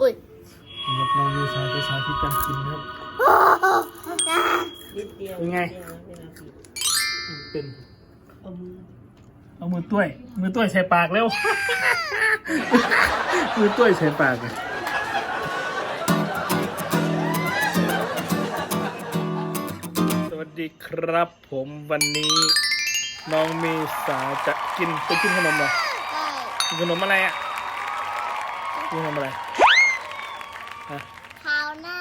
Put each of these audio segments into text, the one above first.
อุ้ยนะครับน้องมีสาจะสาธิตการกินนะครับนิดเดียวเป็นไงเดียวเวลาบีบเป็นเอามือ เอามือต้วย มือต้วยใส่ปากเร็ว มือต้วยใส่ปากอะสวัสดีครับผมวันนี้น้องเมษาจะกินไปกินขนมเหรอกินขนมอะไรอะกินขนมอะไรฮะข้าวหน้า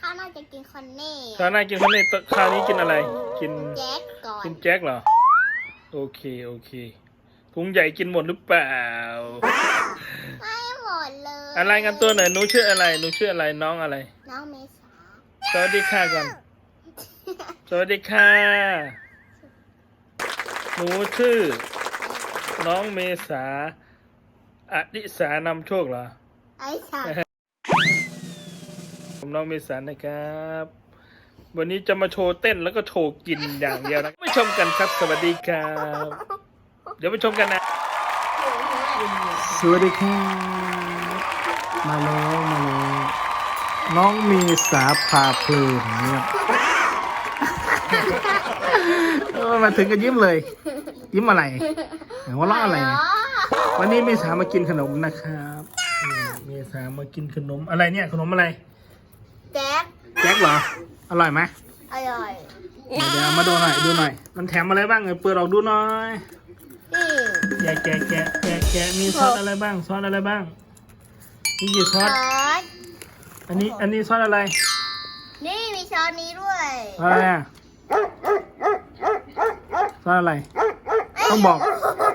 ข้าวหน้าจะกินคอนเน่คราวหน้ากินคนนี้คราวนี้กินอะไร กินแจ็คก่อน กินแจ็คเหรอ โอเค โอเคพุงใหญ่กินหมดหรือเปล่า ไม่หมดเลยอะไรกันตัวหน่อยหนูชื่ออะไรหนูชื่ออะไรน้องอะไร น้องเมษาสวัสดีค่ะก่อน สวัสดีค่ะ หนูชื่อ น้องเมษาอดิสานำโชคเหรอไอ้สาวผมน้องเมษานะครับ วันนี้จะมาโชว์เต้นแล้วก็โชว์กินอย่างเดียวนะไม่ชมกันครับสวัสดีครับ เดี๋ยวไปชมกันนะ สวัสดีครับมาแล้วมาแล้วน้องมีสาพาเพลินเนี่ยเออมาถึงก็ยิ้มเลย ยิ้มอะไรหัวเราะอะไรเนี่ยวันนี้มีสามากินขนมนะครับนี่มีสามากินขนมอะไรเนี่ยขนมอะไร แจ็คแจ็คเหรอ อร่อยไหมอร่อยเดี๋ยวเดี๋ยวมาดูหน่อยดูหน่อย มันแถมอะไรบ้างเออเปิดออกดูหน่อยนี่แกะแกะแกะแกะแกะมีซอสอะไรบ้างซอสอะไรบ้างมีกี่ซซออสสอันนี้อันนี้ซอสอะไรนี่มีช้อนนี้ด้วยอะไรอะซอสอะไร ต้องบอก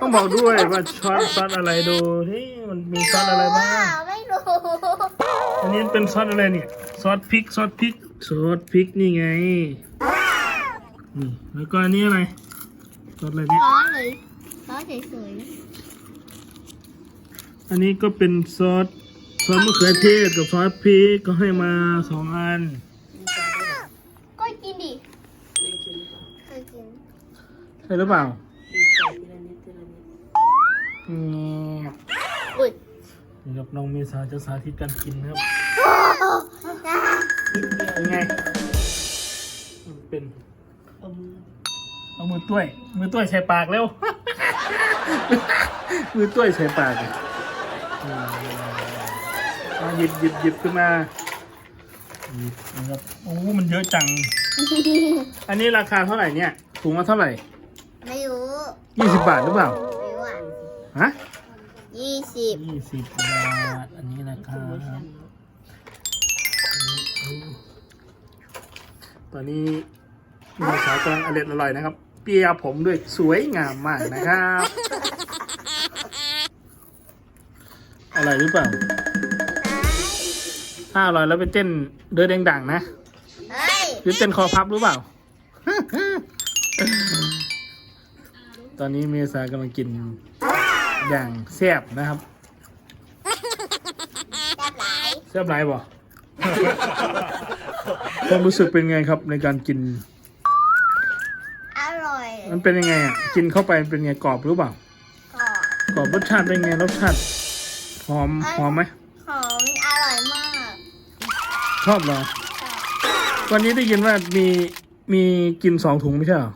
ต้องบอกด้วยว่าซอสซอสอะไรดูนี่มันมีซอสอะไรบ้างไม่รู้อันนี้เป็นซอสอะไรเนี่ยซอสพริกซอสพริก ซอสพริกนี่ไง นี่ แล้วก็อันนี้อะไร ซอสอะไรเนี่ยช้อนเลยช้อนสวยอันนี้ก็เป็นซอส ซอสมะเขือเทศกับซอสพริกก็ให้มาสองอันๆก็กินดิเคยกินใช่หรือเปล่าบีบใส่ทีละนิดทีละนิดอืมอุ้ย นี่ครับน้องเมษาจะสาธิตการกินนะครับนิ ดเดียวเป็นไงเป็นเอามือเอามือต้วย มือต้วยใส่ปากเร็ว มือต้วยใส่ปากอะอืมมาหยิบหยิบหยิบขึ้นมาหยิบนะครับโอ้มันเยอะจัง อันนี้ราคาเท่าไหร่เนี่ยถุงละเท่าไหร่ไม่รู้ยี่สิบบาทหรือเปล่าไม่รู้อะฮะยี่สิบยี่สิบบาท อันนี้นะครับ ตอนนี้มีสาวกำลังอร่อยอร่อยนะครับ เปียร์ผมด้วยสวยงามมากนะครับอร่อยหรือเปล่าถ้าอร่อยแล้วไปเต้นเดินดังๆนะเฮ้ยหรือเต้นคอพับหรือเปล่า ตอนนี้เมษากำลังกินอย่างแซ่บนะครับแบบไหนแซ่บไรบ่ ความรู้สึกเป็นไงครับในการกิน อร่อยมันเป็นยังไงอะกินเข้าไปเป็นไงกรอบหรือเปล่า กรอบกรอบรสชาติเป็นไงรสชาติหอมหอมไหมหอมอร่อยมากชอบเหรอวันนี้ได้ยินว่ามีมีกินสองถุงไม่ใช่เหรอ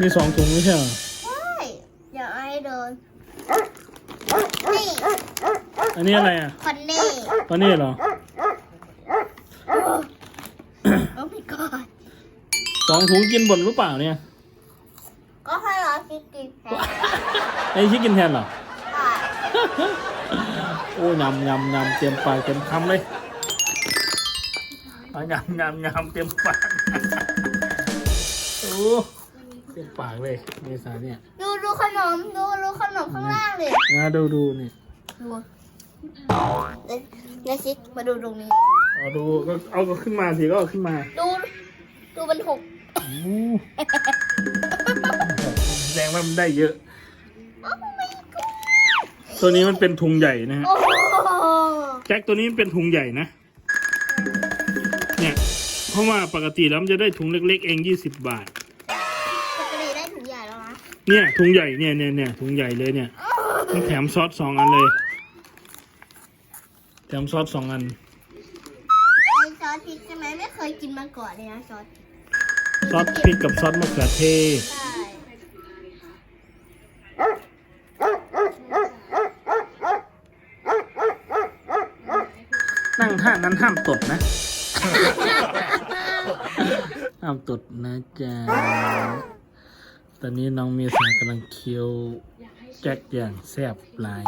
มีสองถุงไม่ใช่เหรอ ใช่เดี๋ยวเอาให้โดนนี่ อันนี้อะไรอะคอนเน่ตอนนี้เหรอ โอ้ my god สองถุงกินหมดหรือเปล่าเนี่ย ก็ให้เราคิดกินแทนไอ้ที่กินแทนเหรอได้โอ้ยำยำยำเต็มปากเต็มคำเลยเอายำยำยำเต็มปากโอ้เต็มปากเลยเมษาเนี่ย ดูดูขนม ดูดูขนมข้างล่างเลย นะดูดูนี่ ดู เดี๋ยวเดี๋ยวซิมาดูตรงนี้ เอาดูก็เอาก็ขึ้นมาสิก็เอาขึ้นมาดู ดูมันหกโอ้แสดงว่ามันได้เยอะโอ้ my god ตัวนี้มันเป็นถุงใหญ่นะฮะโอ้โหแจ็คตัวนี้มันเป็นถุงใหญ่นะ เนี่ย เพราะว่าปกติแล้วมันจะได้ถุงเล็ก ๆ เองยี่สิบบาท ปกติได้ถุงใหญ่แล้วนะเนี่ยถุงใหญ่เนี่ยเนี่ยเนี่ยถุงใหญ่เลยเนี่ยมันแถมซอสสองอันเลยแถ มซอสสองอัน ไอซอสพริกใช่ไหมไม่เคยกินมาก่อนเลยนะซอสซอสพริกกับซอสมะเขือเทศใช่นั่งท่านั้นห้ามตดนะ ห้ามตดนะจ๊ะ ตอนนี้น้องเมษากำลังเคี้ยวแจ็คอย่างแซ่บหลาย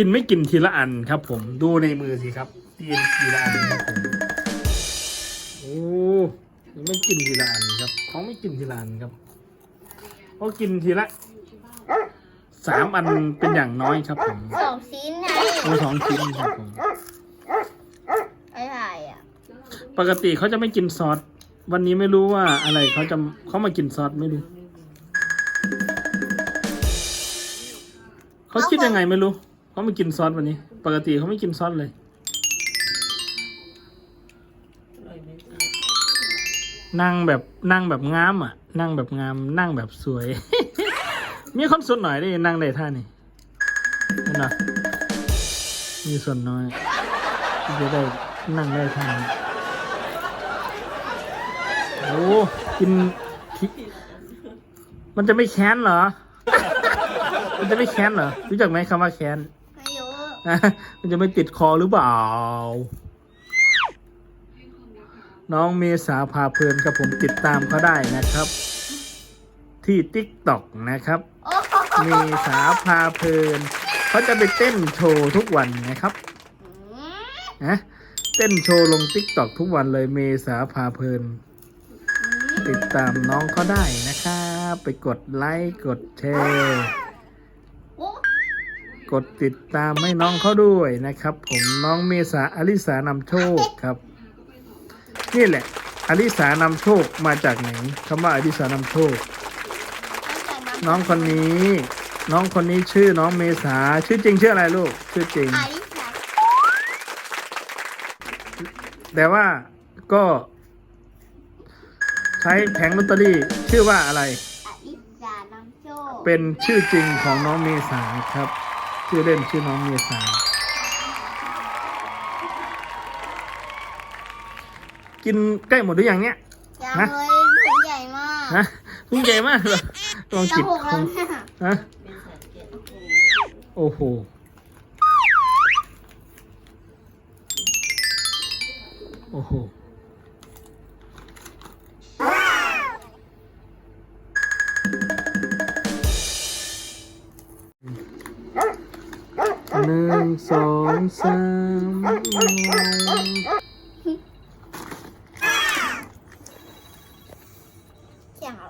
กินไม่กินทีละอันครับ ผมดูในมือสิครับกินทีละอันครับผมโอ้ไม่กินทีละอันครับเขาไม่กินทีละอันครับเขากินทีละสามอันเป็นอย่างน้อยครับผมสองชิ้นไงมีสองชิ้นครับผมไอ้ไข่อะปกติเขาจะไม่กินซอสวันนี้ไม่รู้ว่าอะไรเขาจะเขามากินซอสไม่รู้เขาคิดยังไงไม่รู้ เขาไม่กินซอสวันนี้ ปกติเขาไม่กินซอสเลย นั่งแบบนั่งแบบงามอะ นั่งแบบงาม นั่งแบบสวย มีคนส่วนหน่อยได้นั่งได้ท่านี่นไหมมีส่วนน้อยจะได้นั่งได้ท่านี้โอ้กิน มันจะไม่แค้นเหรอ มันจะไม่แค้นเหรอ รู้จักไหมคำว่าแค้น นะมันจะไม่ติดคอหรือเปล่า น้องเมษาพาเพลินครับผมติดตามเขาได้นะครับ ที่ติ๊กต็อกนะครับ เมษาพาเพลินเขาจะไปเต้นโชว์ทุกวันนะครับนะเต้นโชว์ลงติ๊กต็อกทุกวันเลยเมษาพาเพลิน ติดตามน้องเขาได้นะครับ ไปกดไลค์กดแชร์ กดติดตามให้น้องเขาด้วยนะครับ ผมน้องเมษาอลิสานำโชคครับ นี่แหละอลิสานำโชคมาจากไหนคำว่าอลิสานำโชค น้องคนนี้ น้องคนนี้ชื่อน้องเมษาชื่อจริงชื่ออะไรลูกชื่อจริง อลิสาแต่ว่าก็ ใช้แผงลอตเตอรี่ชื่อว่าอะไร อลิสานำโชค เป็นชื่อจริงของน้องเมษาครับ ชื่อเล่นชื่อน้องเมษากินใกล้หมดหรือยังเนี่ย ยังฮะเลยถุงใหญ่มากฮะพุ่งใหญ่มากเลยลองจะกินหกแล้วเนี่ยฮะเป็นสารแกะโอ้โหโอ้โห หหนึ่งสองสามเสียงอะไรเสียงอ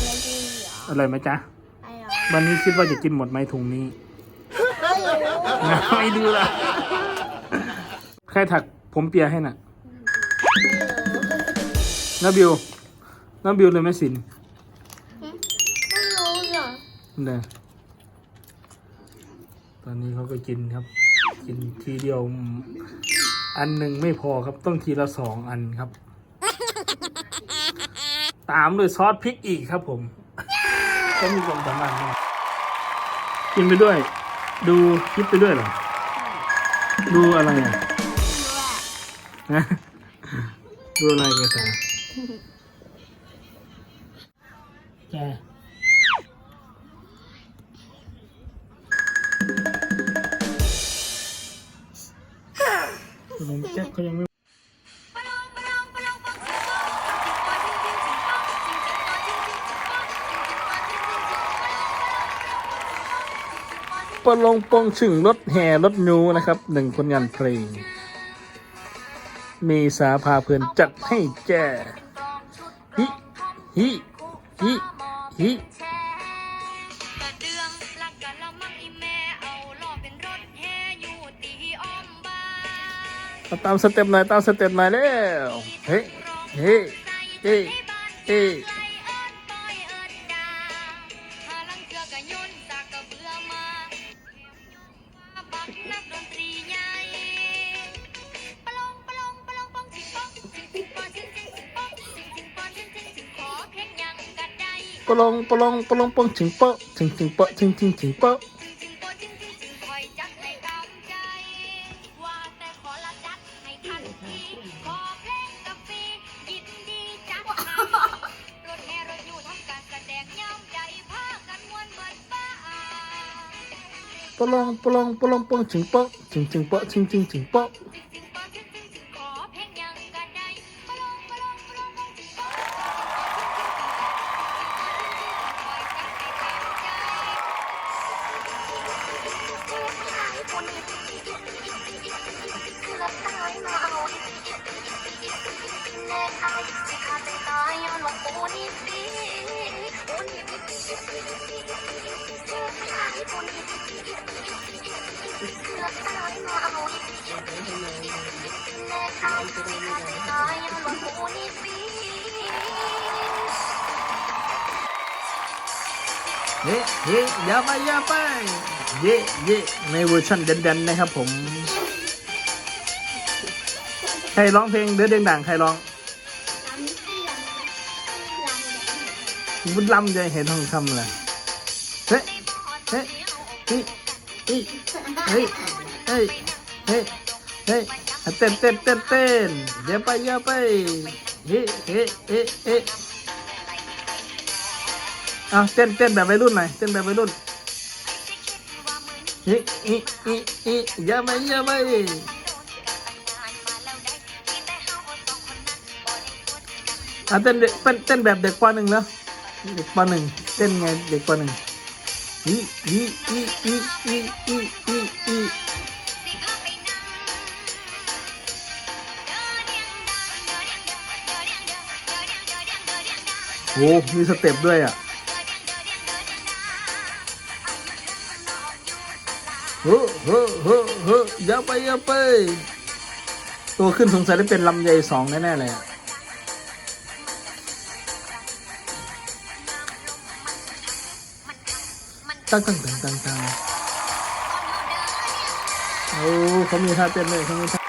ะไรดีเหรออร่อยไหมจ๊ะ อะไรเหรอวันนี้คิดว่าจะกินหมดไหมถุงนี้ ไม่รู้ไม่ดูละใครถักผมเปียให้น่ะไม่รู้น้าบิวน้าบิวเลยไม่สินไม่รู้เหรอ เด้อ ตอนนี้เขาก็กินครับ กินทีเดียว อันหนึ่งไม่พอครับต้องทีละสองอันครับ ตามด้วยซอสพริกอีกครับผมก็มีความสามารถมากกินไปด้วย ดูคลิปไปด้วยเหรอ ดูอะไรอะไม่รู้อะฮะดูอะไรกันจ๊ะ ขนมแจ็คเขายังไม่ปลงปองฉึ่งรถแห่รถนูนะครับหนึ่งผลงานเพลง มีสาพาเพลินจัดให้แจ้ฮิฮิฮิฮิ ตามสเต็ปหน่อยตามสเต็ปหน่อยเร็วเฮ้เฮ้เฮ้เฮ้ปลงปลงปลงปลงถึงเปะถึงถึงเปะถึงถึงถึงเปะ ขอเพลงกาแฟยินดีจัดให้รถแห่รถอยู่ทำการแสดงย่ำใจพากันมวนเหมือนบ้าปลงปลงปลงปลงจึงเปาะจึงจึงเปาะจึงจึงจึงเปาะ เฮ้เฮ้อย่าไปอย่าไปเย่เย่ในเวอร์ชันเดันๆนะครับผม ใครร้องเพลงเดือดเด้งด่างใครร้องลำเสียงลำบุญลำจะเห็นทองคำเลยเฮ้เฮ้เฮ้เฮ้เฮ้เฮ้ เฮ้เฮ้เต้นเต้นเต้นเต้นอย่าไปอย่าไปเฮ้เฮ้เฮ้เฮ้เอาเต้นเต้นแบบวัยรุ่นหน่อยเต้นแบบวัยรุ่นอีอีอีอีอย่าไปอย่าไปอะเต้นเด็กเต้นเต้นแบบเด็กปหนึ่งแล้วเด็กปหนึ่งเต้นไงเด็กปหนึ่งอีอีอีอีอีอีอี โอ้มีสเต็ปด้วยอะเฮ้อเฮ้อเฮ้อเฮ้อย่าไปอย่าไป ตัวขึ้นสงสัยได้เป็นลำไยสองแน่ๆเลยอะตั้งตั้งตั้งตั้งตั้งโอ้เขามีท่าเต้นด้วยเขามีท่า